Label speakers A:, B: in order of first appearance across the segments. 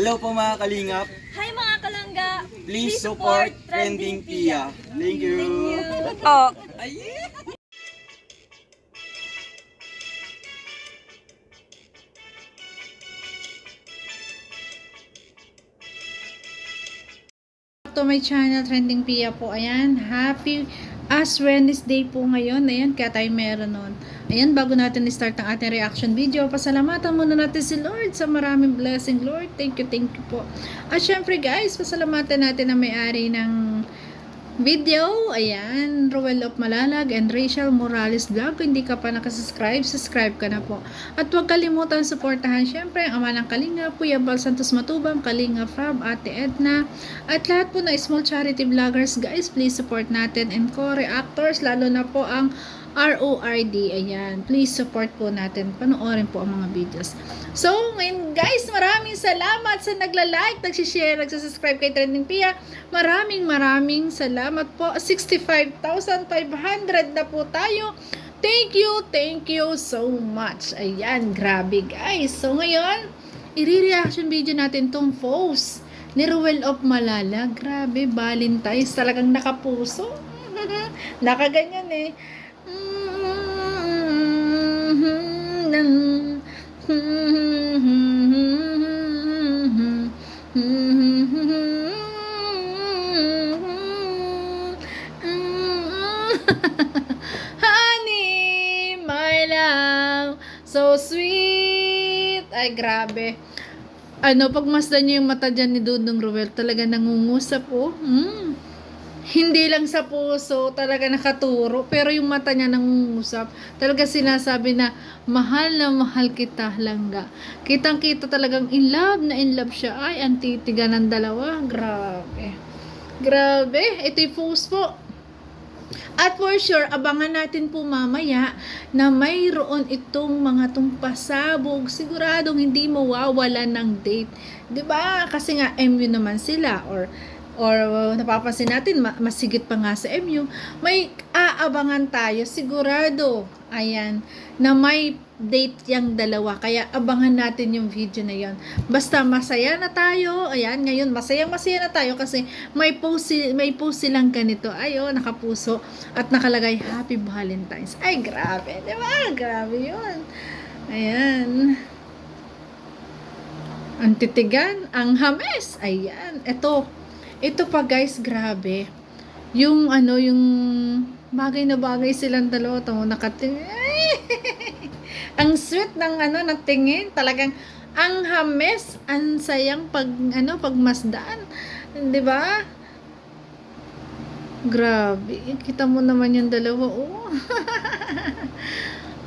A: Hello po mga kalingap.
B: Hi mga kalangga!
A: Please support Trending Pia. Thank you.
B: Oh.
A: Ay!
C: to my channel, Trending Pia po. Ayan, happy as Wednesday po ngayon. Ayan, kaya tayo meron nun. Ayan, bago natin start ang ating reaction video, pasalamatan muna natin si Lord sa maraming blessing. Lord, thank you, thank you po. At syempre guys, pasalamatan natin ang may-ari ng video. Ayan, Roel of Malalag and Rachel Morales Vlog. Kung hindi ka pa nakasubscribe, subscribe ka na po. At huwag kalimutan suportahan syempre ang ama ng Kalinga, Kuya Bal Santos Matubang, Kalinga Fab, Ate Edna, at lahat po na small charity vloggers. Guys, please support natin and co-reactors, lalo na po ang RORD. Ayan, please support po natin. Panoorin po ang mga videos. So, ngayon guys, maraming salamat sa nagla-like, nagsishare, nagsasubscribe kay Trending Pia. Maraming maraming salamat po. 65,500 na po tayo. Thank you, thank you so much. Ayan, grabe guys. So ngayon, i-reaction video natin tong post ni Ruel of Malala. Grabe, Valentine's. Talagang nakapuso. Nakaganyan eh. Honey, my love, so sweet. Ay, grabe. Ano, pagmasdan niyo yung mata dyan ni Dudong Ruel, talaga nangungusap, oh. Mm. Hindi lang sa puso, talaga nakaturo, pero yung mata niya nangungusap. Talaga sinasabi na, mahal na mahal kita, langga. Kitang-kita talagang in love na in love siya. Ay, ang titiga ng dalawa. Grabe. Grabe. Ito yung post po. At for sure, abangan natin po mamaya na mayroon itong mga tong pasabog. Siguradong hindi mawawala ng date. ba? Kasi nga MU naman sila or or uh, napapansin natin ma- masigit pa nga sa MU, may aabangan tayo sigurado. Ayan, na may date yung dalawa. Kaya abangan natin yung video na yon. Basta masaya na tayo. Ayan, ngayon masayang masaya na tayo kasi may post, may post silang ganito. Ayo, nakapuso at nakalagay Happy Valentine's. Ay, grabe. Di ba? Grabe yun. Ayan. Ang titigan, ang hames. Ayan. Ito. Ito pa guys, grabe. Yung ano, yung bagay na bagay silang dalawa. Ito, nakatingin. ang sweet ng ano, ng tingin. Talagang ang hames, ang sayang pag ano, pagmasdan. 'Di ba? Grabe. Kita mo naman yung dalawa. Oh.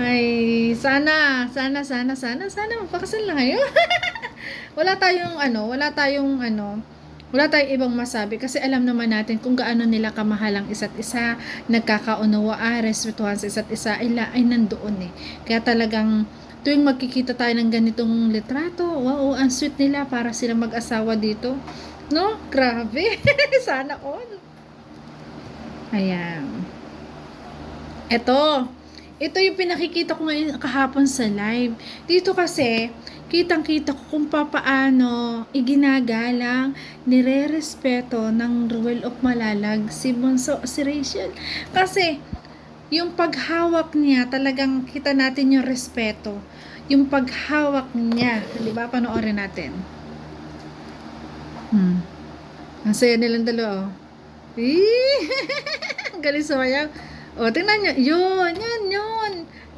C: Ay, sana, sana, sana, sana, sana magpakasal na kayo. wala tayong ano, wala tayong ano, wala tayong ibang masabi kasi alam naman natin kung gaano nila kamahal ang isa't isa, nagkakaunawaan, respetuhan sa isa't isa, ay, ay nandoon eh. Kaya talagang tuwing magkikita tayo ng ganitong litrato, wow, ang sweet nila para sila mag-asawa dito. No? Grabe. Sana all. Ayan. Ito. Ito yung pinakikita ko ngayon kahapon sa live. Dito kasi, kitang-kita ko kung papaano iginagalang, nire-respeto ng Ruel of Malalag si Bunso, si Rachel. Kasi, yung paghawak niya, talagang kita natin yung respeto. Yung paghawak niya. Di ba? Panoorin natin. Hmm. Ang saya nilang dalawa. oh. Galing sumayaw. O, tingnan nyo. Yun, yun,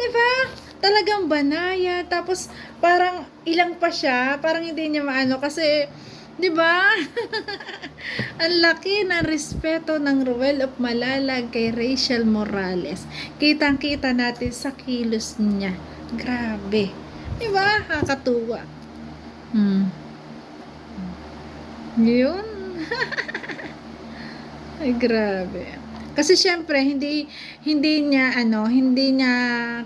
C: yun. Di ba? Talagang banaya. Tapos, parang ilang pa siya. Parang hindi niya maano. Kasi, di ba? ang laki ng respeto ng Ruel of Malalag kay Rachel Morales. Kitang-kita natin sa kilos niya. Grabe. Di ba? Nakakatuwa. Hmm. Yun. Ay, grabe. Kasi syempre, hindi hindi niya ano, hindi niya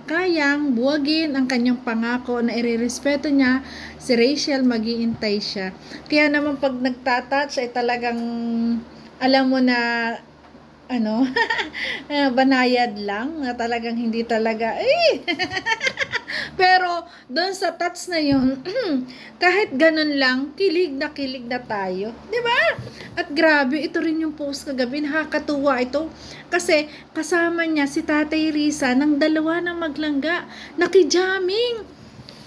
C: kayang buwagin ang kanyang pangako na irerespeto niya si Rachel, magiintay siya. Kaya naman pag nagtatouch ay talagang alam mo na ano, banayad lang, na talagang hindi talaga, eh, Pero, doon sa touch na yun, kahit ganun lang, kilig na kilig na tayo. Ba? At grabe, ito rin yung post kagabi. Nakakatuwa ito. Kasi, kasama niya si Tatay Risa ng dalawa na maglangga. Nakijaming.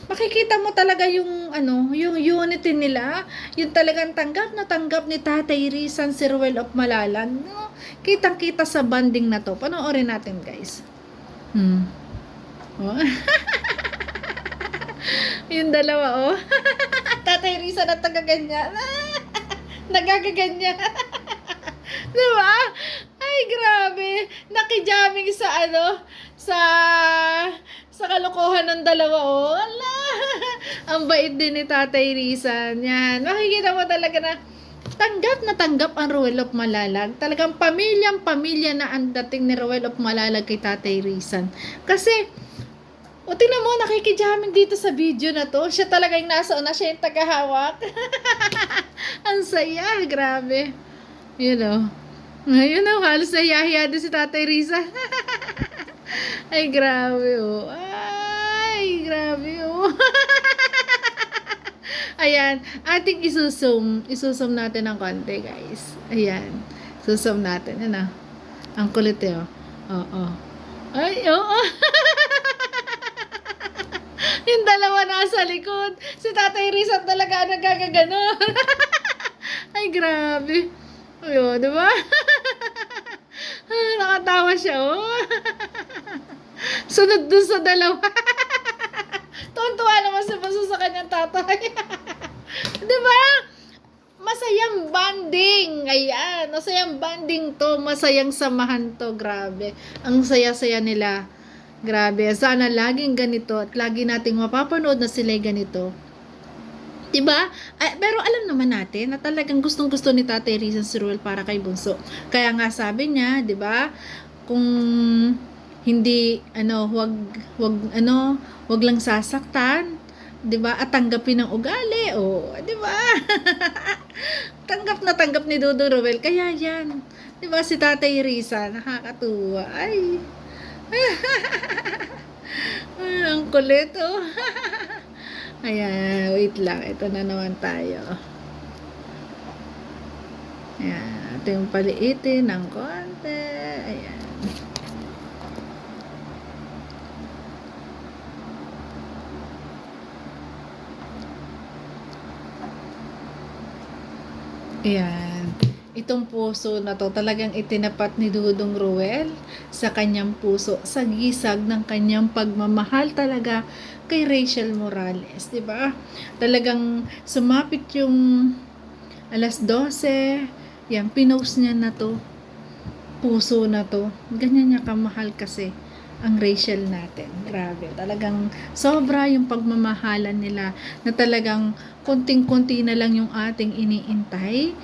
C: Makikita mo talaga yung ano, yung unity nila, yung talagang tanggap na tanggap ni Tatay Rizan si Ruel of Malalag. No? Kitang-kita sa banding na to. Panoorin natin, guys. Hmm. Oh. yung dalawa, oh. Tatay Rizan at tagaganyan. Nagagaganyan. diba? Ay, grabe. Nakijaming sa ano, sa sa kalokohan ng dalawa, oh. Ala! ang bait din ni Tatay Rizan. Yan. Makikita mo talaga na tanggap na tanggap ang Ruel of Malalag. Talagang pamilyang pamilya na ang dating ni Ruel of Malalag kay Tatay Rizan. Kasi, o tingnan mo, nakikijaming dito sa video na to. Siya talaga yung nasa una, siya yung tagahawak. ang saya, grabe. You know. Ngayon oh, halos nahiyahiya din si Tatay Rizan. Ay, grabe oh. Ay, grabe oh. Ayan, ating isusum. Isusum natin ng konti, guys. Ayan. Susum natin. Ano? Ang kulit eh, oh. Oo. Ay, oo. Yung dalawa nasa likod. Si Tatay Rizal talaga nagagaganon. Ay, grabe. Ayun, di ba? Nakatawa siya, oh. Sunod dun sa dalawa. Tuwan-tuwa naman si Baso sa kanyang tatay. di ba? Masayang banding. Ayan. Masayang banding to. Masayang samahan to. Grabe. Ang saya-saya nila. Grabe. Sana laging ganito at lagi nating mapapanood na sila ganito. Diba? Ay, pero alam naman natin na talagang gustong-gusto ni Tatay Rizal si Ruel para kay Bunso. Kaya nga sabi niya, 'di ba? Kung hindi ano, wag wag ano, wag lang sasaktan, 'di ba? At tanggapin ang ugali. O, 'di ba? tanggap na tanggap ni Dodo Ruel. Kaya 'yan. 'Di ba si Tatay Rizal nakakatuwa. Ay. Ang kulit oh. Ayan, wait lang. Ito na naman tayo. Ayan, ating paliitin ng konti. Ayan. Ayan. Itong puso na to talagang itinapat ni Dudong Ruel sa kanyang puso, sa gisag ng kanyang pagmamahal talaga kay Rachel Morales, 'di ba? Talagang sumapit yung alas 12, yan pinost niya na to. Puso na to. Ganyan niya kamahal kasi ang Rachel natin. Grabe. Talagang sobra yung pagmamahalan nila na talagang konting-konti na lang yung ating iniintay.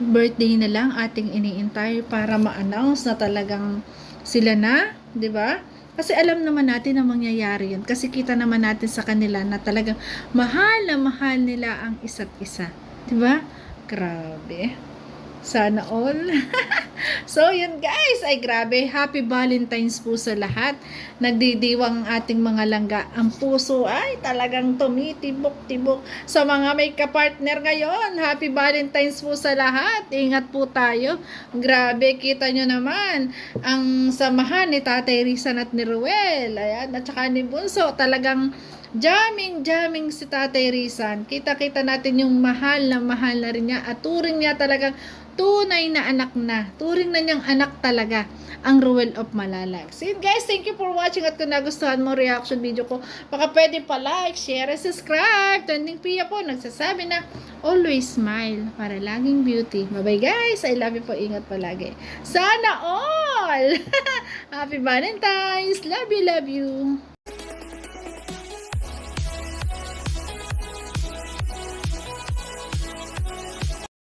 C: Birthday na lang ating iniintay para ma-announce na talagang sila na, 'di ba? Kasi alam naman natin na mangyayari yun. Kasi kita naman natin sa kanila na talagang mahal na mahal nila ang isa't isa. 'Di ba? Grabe. Sana all. so, yun guys. Ay, grabe. Happy Valentine's po sa lahat. Nagdidiwang ang ating mga langga. Ang puso ay talagang tumitibok-tibok. Sa mga may kapartner ngayon, Happy Valentine's po sa lahat. Ingat po tayo. Grabe, kita nyo naman. Ang samahan ni Tatay Rizan at ni Ruel. Ayan, at saka ni Bunso. Talagang Jamming, jamming si Tatay Rizan. Kita-kita natin yung mahal na mahal na rin niya at turing niya talagang tunay na anak na. Turing na niyang anak talaga ang Ruel of Malalag. So yun guys, thank you for watching at kung nagustuhan mo reaction video ko, baka pwede pa like, share, and subscribe. Trending Pia po, nagsasabi na always smile para laging beauty. Bye-bye guys. I love you po. Ingat palagi. Sana all! Happy Valentine's! Love you, love you!